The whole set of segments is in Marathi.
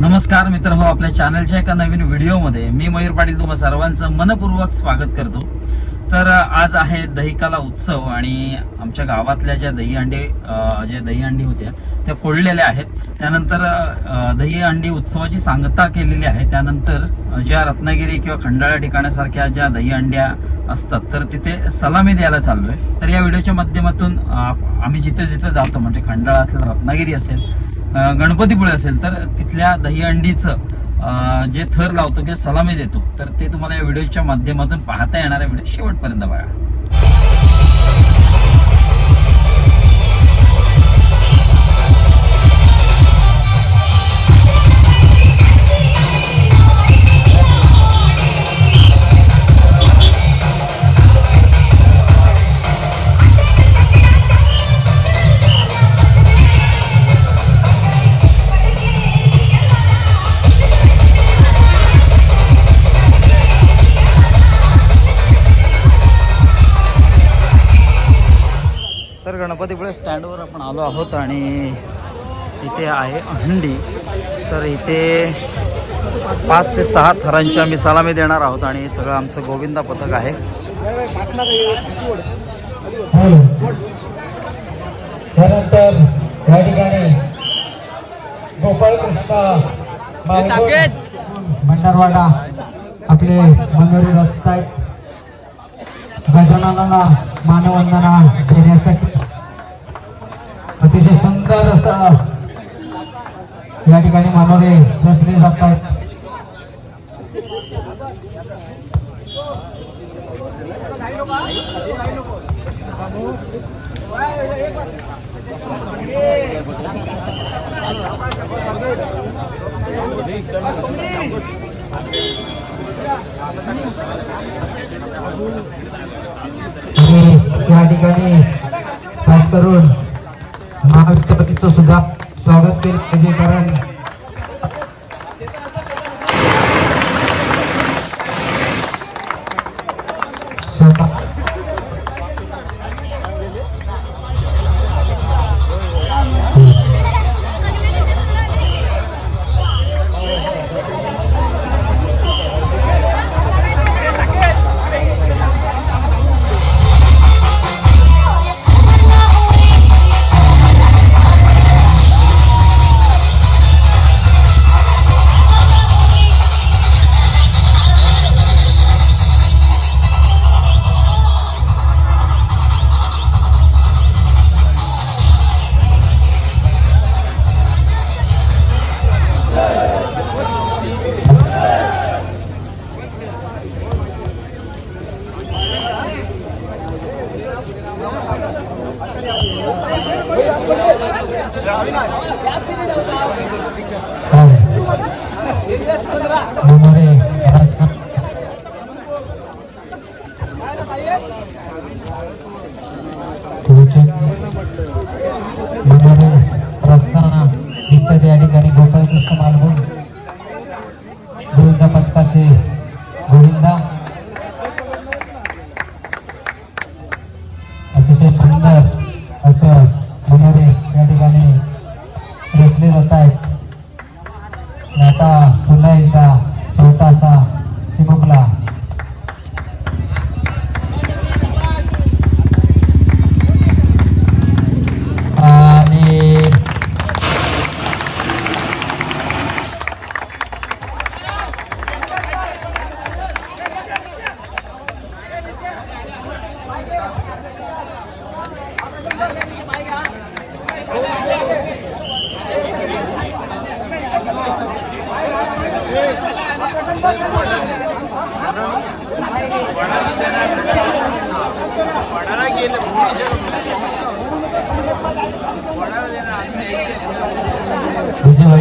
नमस्कार मित्र हो आपल्या चॅनलच्या एका नवीन व्हिडिओमध्ये मी मयूर पाटील तुम्हा सर्वांचं मनपूर्वक स्वागत करतो. तर आज आहे दहीकाला उत्सव आणि आमच्या गावातल्या ज्या दहीहंडी ज्या दहीहंडी होत्या त्या फोडलेल्या आहेत. त्यानंतर दहीहंडी उत्सवाची सांगता केलेली आहे. त्यानंतर ज्या रत्नागिरी किंवा खंडाळ्या ठिकाणासारख्या ज्या दहीहंड्या असतात तर तिथे सलामी द्यायला चाललोय. तर या व्हिडिओच्या माध्यमातून आम्ही जिथे जिथे जातो म्हणजे खंडाळा असेल रत्नागिरी असेल गणपतीपुळे असेल तर तिथल्या दहीहंडीचं जे थर लावतो किंवा सलामी देतो तर ते तुम्हाला या व्हिडिओच्या माध्यमातून पाहता येणार आहे. व्हिडिओ शेवटपर्यंत बघा. गणपतीपुळे स्टँडवर आपण आलो आहोत आणि इथे आहे हंडी तर इथे पाच ते सहा थरांची आम्ही सलामी देणार आहोत आणि हे सगळं आमचं गोविंदा पथक आहे. त्यानंतर या ठिकाणी गोपाळकृष्ण मालगुण, भंडारवाडा आपले मनोरी रस्ते आहेत. गजाननाला मानवंदना देण्यासाठी अतिशय सुंदर असा या ठिकाणी मनोरे रचले जात आहेत या ठिकाणी खास करून सुद्धा स्वागत केलं पाहिजे कारण या ठिकाणी गोपाळकृष्ण मालगुण 不是这个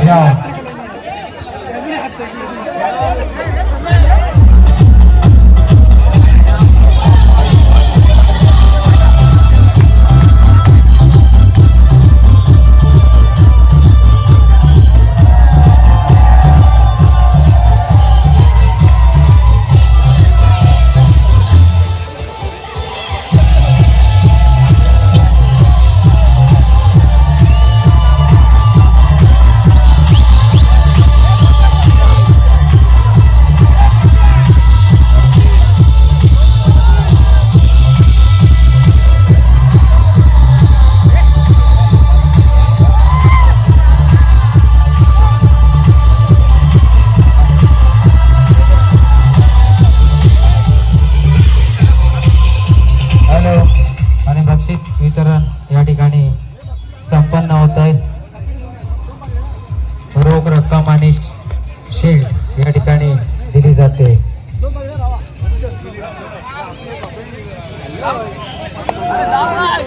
দাম নাই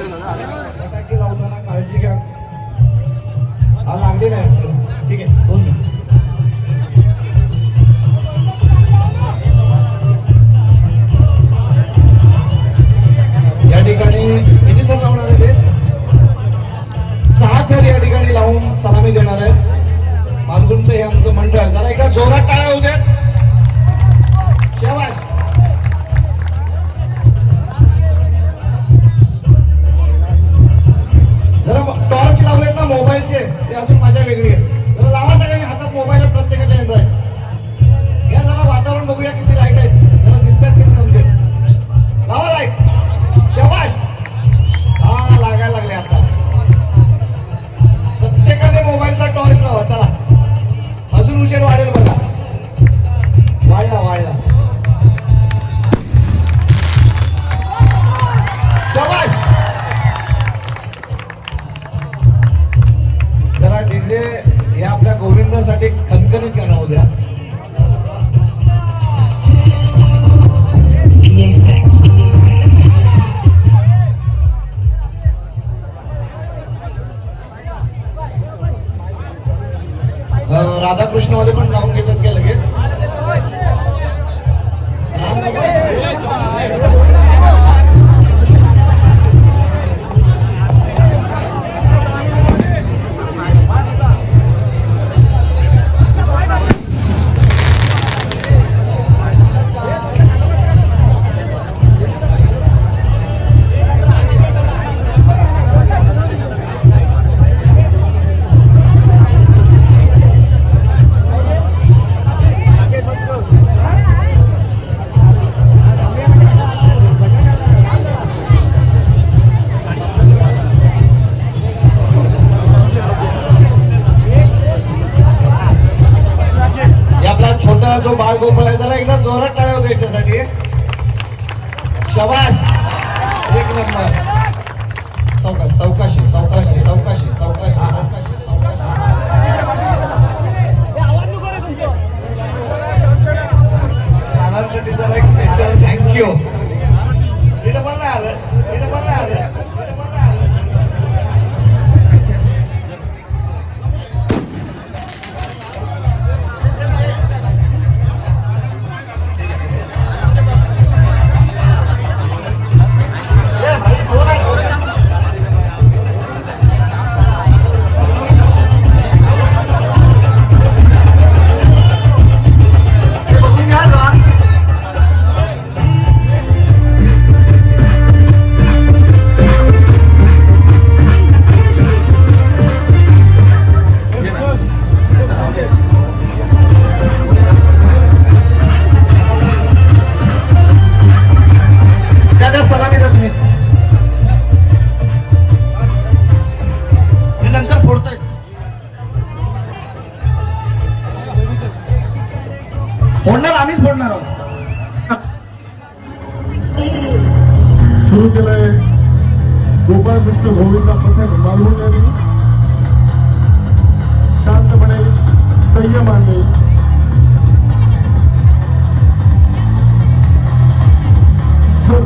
प्रश्नवाले पण लावून घेतात का लगेच?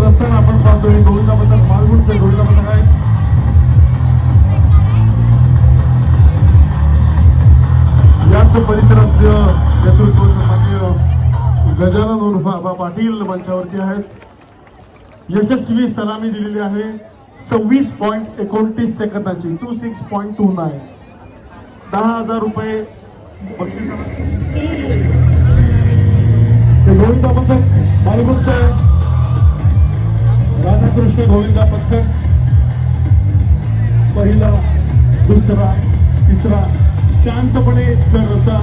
करत असताना आपण पाहतो हे गोविंदा पथक मालगुणचं गोविंदा आहे याच परिसरातलं नेतृत्व सन्मान्य गजानन उर्फ आबा पाटील मंचावरती आहेत. यशस्वी सलामी दिलेली आहे. सव्वीस पॉईंट एकोणतीस सेकंदाची two six point two nine दहा हजार रुपये बक्षीस गोविंद साहेब राधाकृष्ण गोविंदा पथक पहिला दुसरा तिसरा शांतपणे दरचा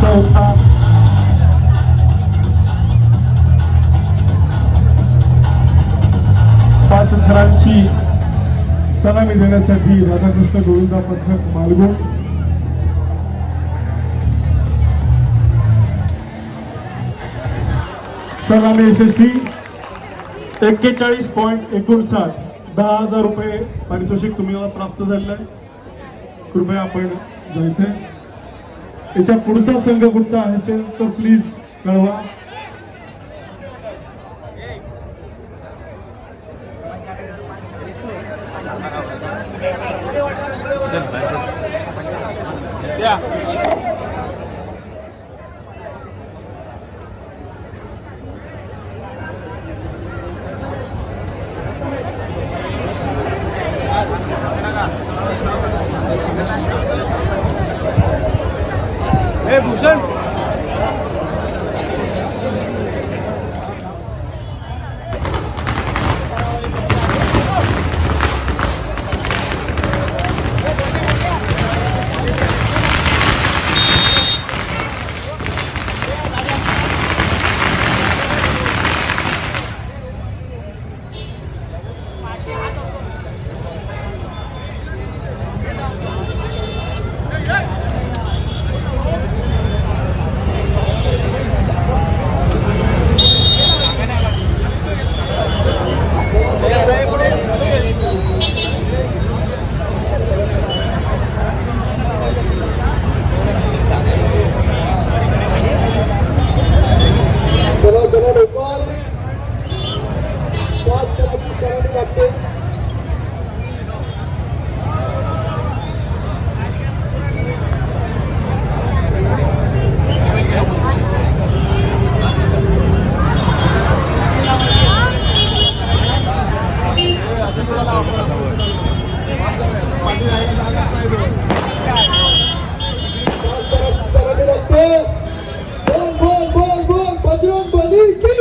चौथा. पाच थरांची सलामी देण्यासाठी राधाकृष्ण गोविंदा पथक मालगो. सलामी यशस्वी. एक्केचाळीस पॉईंट एकोणसाठ. दहा हजार रुपये पारितोषिक तुम्ही मला प्राप्त झालेलं आहे. कृपया आपण जायचं याच्या पुढचा संघ कुठचा असेल तर प्लीज कळवा. Nación Badir.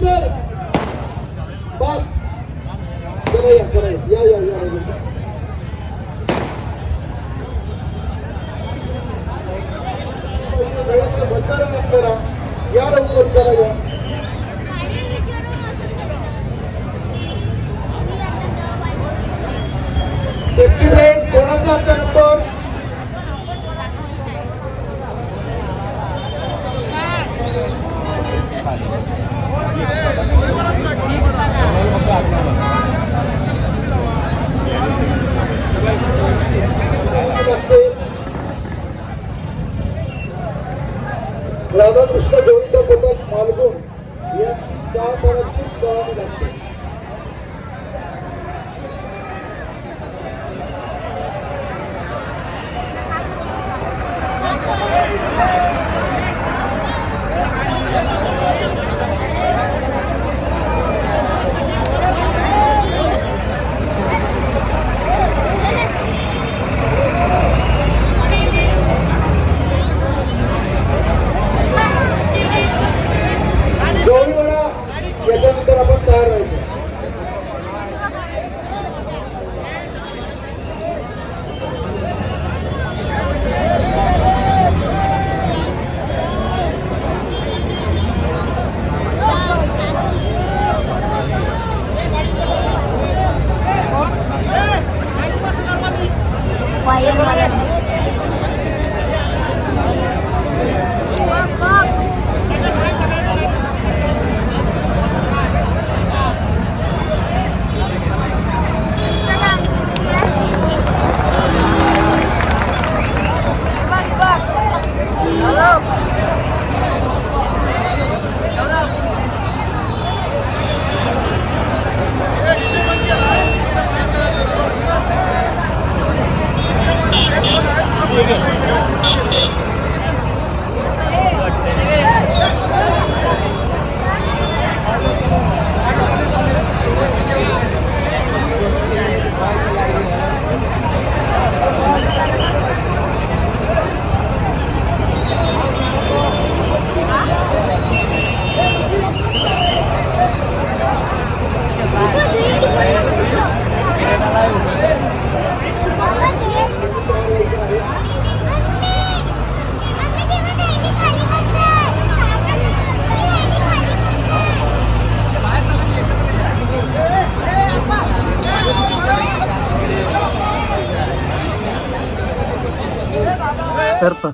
Thank you.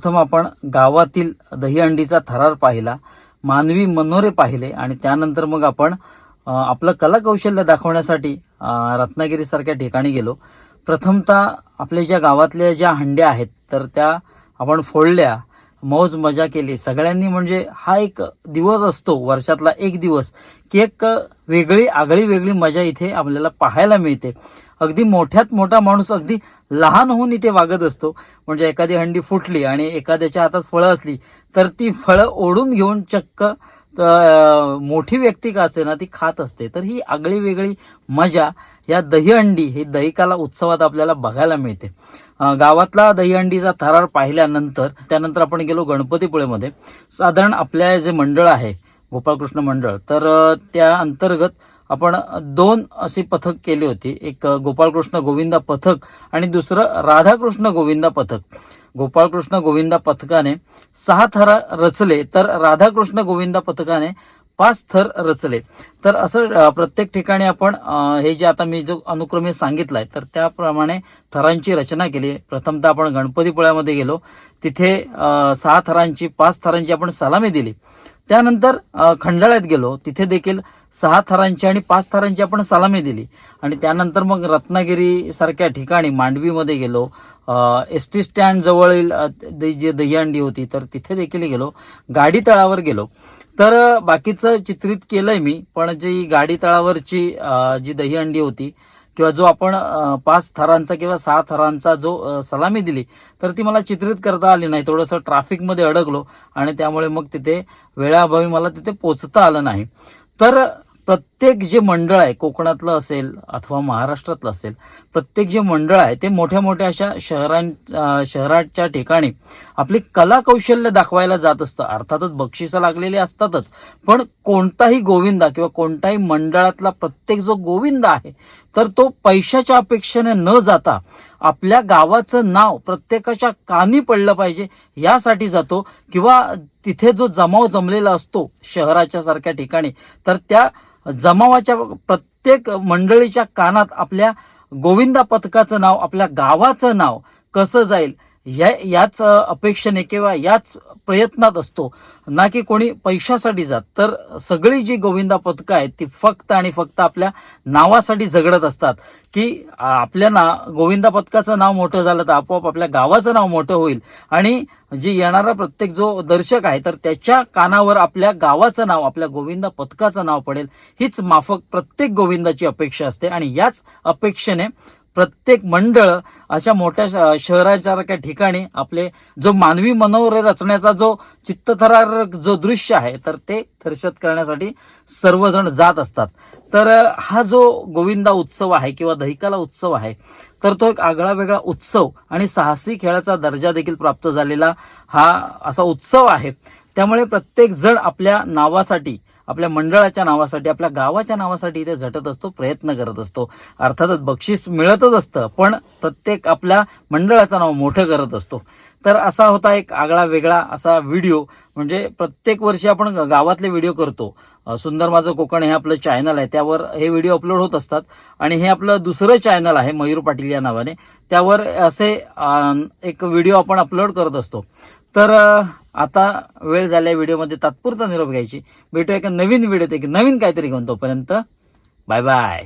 प्रथम आपण गावातील दहीहंडीचा थरार पाहिला मानवी मनोरे पाहिले आणि त्यानंतर मग आपण आपलं कलाकौशल्य दाखवण्यासाठी रत्नागिरीसारख्या ठिकाणी गेलो. प्रथमतः आपल्या ज्या गावातल्या ज्या हंड्या आहेत तर त्या आपण फोडल्या मौज मजा केली. सगळ्यांनी म्हणजे हा एक दिवस असतो वर्षातला एक दिवस की एक वेगळी आगळी वेगळी मजा इथे आपल्याला पाहायला मिळते. अगदी मोठ्यात मोठा माणूस अगदी लहान होऊन इथे वागत असतो. म्हणजे एखादी हंडी फुटली आणि एखाद्याच्या हातात फळं असली तर ती फळं ओढून घेऊन चक्क तर मोठी व्यक्ती का असे ना ती खात असते. तर ही आगळी वेगळी मजा या दहीहंडी ही दहिकाला उत्सवात आपल्याला बघायला मिळते. गावातला दहीहंडीचा थरार पाहिल्यानंतर त्यानंतर आपण गेलो गणपतीपुळेमध्ये. साधारण आपल्या जे मंडळ आहे गोपाळकृष्ण मंडळ तर त्या अंतर्गत आपण दोन अशी पथक केली होती. एक गोपाळकृष्ण गोविंदा पथक आणि दुसरं राधाकृष्ण गोविंदा पथक. गोपाळकृष्ण गोविंदा पथकाने सहा थर रचले तर राधाकृष्ण गोविंदा पथकाने पाच थर रचले. तर असं प्रत्येक ठिकाणी आपण हे जे आता मी जो अनुक्रमे सांगितलाय तर त्याप्रमाणे थरांची रचना केली. प्रथमतः आपण गणपतीपुळ्यामध्ये गेलो. तिथे सहा थरांची पाच थरांची आपण सलामी दिली. त्यानंतर खंडाळ्यात गेलो. तिथे देखील सहा थरांची आणि पाच थरांची आपण सलामी दिली. आणि त्यानंतर मग रत्नागिरी सारख्या ठिकाणी मांडवीमध्ये गेलो. एस टी स्टँड जवळील द- जी दहीहंडी होती तर तिथे देखील गेलो. गाडी तळावर गेलो. तर बाकीचं चित्रित केलंय मी पण जी गाडी तळावरची जी दहीहंडी होती किंवा जो आपण पाच थरांचा किंवा सहा थरांचा जो सलामी दिली तर ती मला चित्रित करता आली नाही. थोडंसं ट्रॅफिकमध्ये अडकलो आणि त्यामुळे मग तिथे वेळाअभावी मला तिथे पोचता आलं नाही. तर प्रत्येक जे मंडळ आहे कोकणातलं असेल अथवा महाराष्ट्रातलं असेल प्रत्येक जे मंडळ आहे ते मोठ्या मोठ्या अशा शहरां शहराच्या ठिकाणी आपली कला कौशल्य दाखवायला जात असतं. अर्थातच बक्षिसं लागलेली असतातच. पण कोणताही गोविंदा किंवा कोणताही मंडळातला प्रत्येक जो गोविंदा आहे तर तो पैशाच्या अपेक्षेने न जाता आपल्या गावाचं नाव प्रत्येकाच्या कानी पडलं पाहिजे यासाठी जातो किंवा तिथे जो जमाव जमलेला असतो शहराच्या सारख्या ठिकाणी तर त्या जमावाच्या प्रत्येक मंडळीच्या कानात आपल्या गोविंदा पथकाचं नाव आपल्या गावाचं नाव कसं जाईल? या याच अपेक्षेने किंवा याच प्रयत्नात असतो ना की कोणी पैशासाठी जात. तर सगळी जी गोविंदा पथकं आहेत ती फक्त आणि फक्त आपल्या नावासाठी झगडत असतात. की आपल्या ना गोविंदा पथकाचं नाव मोठं झालं तर आपोआप आपल्या गावाचं नाव मोठं होईल. आणि जे येणारा प्रत्येक जो दर्शक आहे तर त्याच्या कानावर आपल्या गावाचं नाव आपल्या गोविंदा पथकाचं नाव पडेल. हीच माफक प्रत्येक गोविंदाची अपेक्षा असते. आणि याच अपेक्षेने प्रत्येक मंडळ अशा मोठ्या श- शहरासारख्या ठिकाणी आपले जो मानवी मनोरे रचण्याचा जो चित्तथरार जो दृश्य आहे तर ते दर्शत करण्यासाठी सर्वजण जात असतात. तर हा जो गोविंदा उत्सव आहे किंवा दहिकाला उत्सव आहे तर तो एक आगळा वेगळा उत्सव आणि साहसी खेळाचा दर्जा देखील प्राप्त झालेला हा असा उत्सव आहे. त्यामुळे प्रत्येक जण आपल्या नावासाठी आपल्या मंडळाच्या नावासाठी आपल्या गावाच्या नावासाठी इथे झटत असतो प्रयत्न करत असतो. अर्थातच बक्षीस मिळतच असतं पण प्रत्येक आपल्या मंडळाचं नाव मोठं करत असतो. तर असा होता एक आगळा वेगळा असा व्हिडिओ. म्हणजे प्रत्येक वर्षी आपण ग- गावातले व्हिडिओ करतो. सुंदर माझं कोकण हे आपलं चॅनल आहे त्यावर हे व्हिडिओ अपलोड होत असतात. आणि हे आपलं दुसरं चॅनल आहे मयूर पाटील या नावाने. त्यावर असे एक व्हिडिओ आपण अपलोड करत असतो. तर आता वेळ झाल्या व्हिडिओमध्ये तात्पुरता निरोप घ्यायची. भेटूया एका नवीन व्हिडिओत एक नवीन काहीतरी घेऊन तोपर्यंत. Bye bye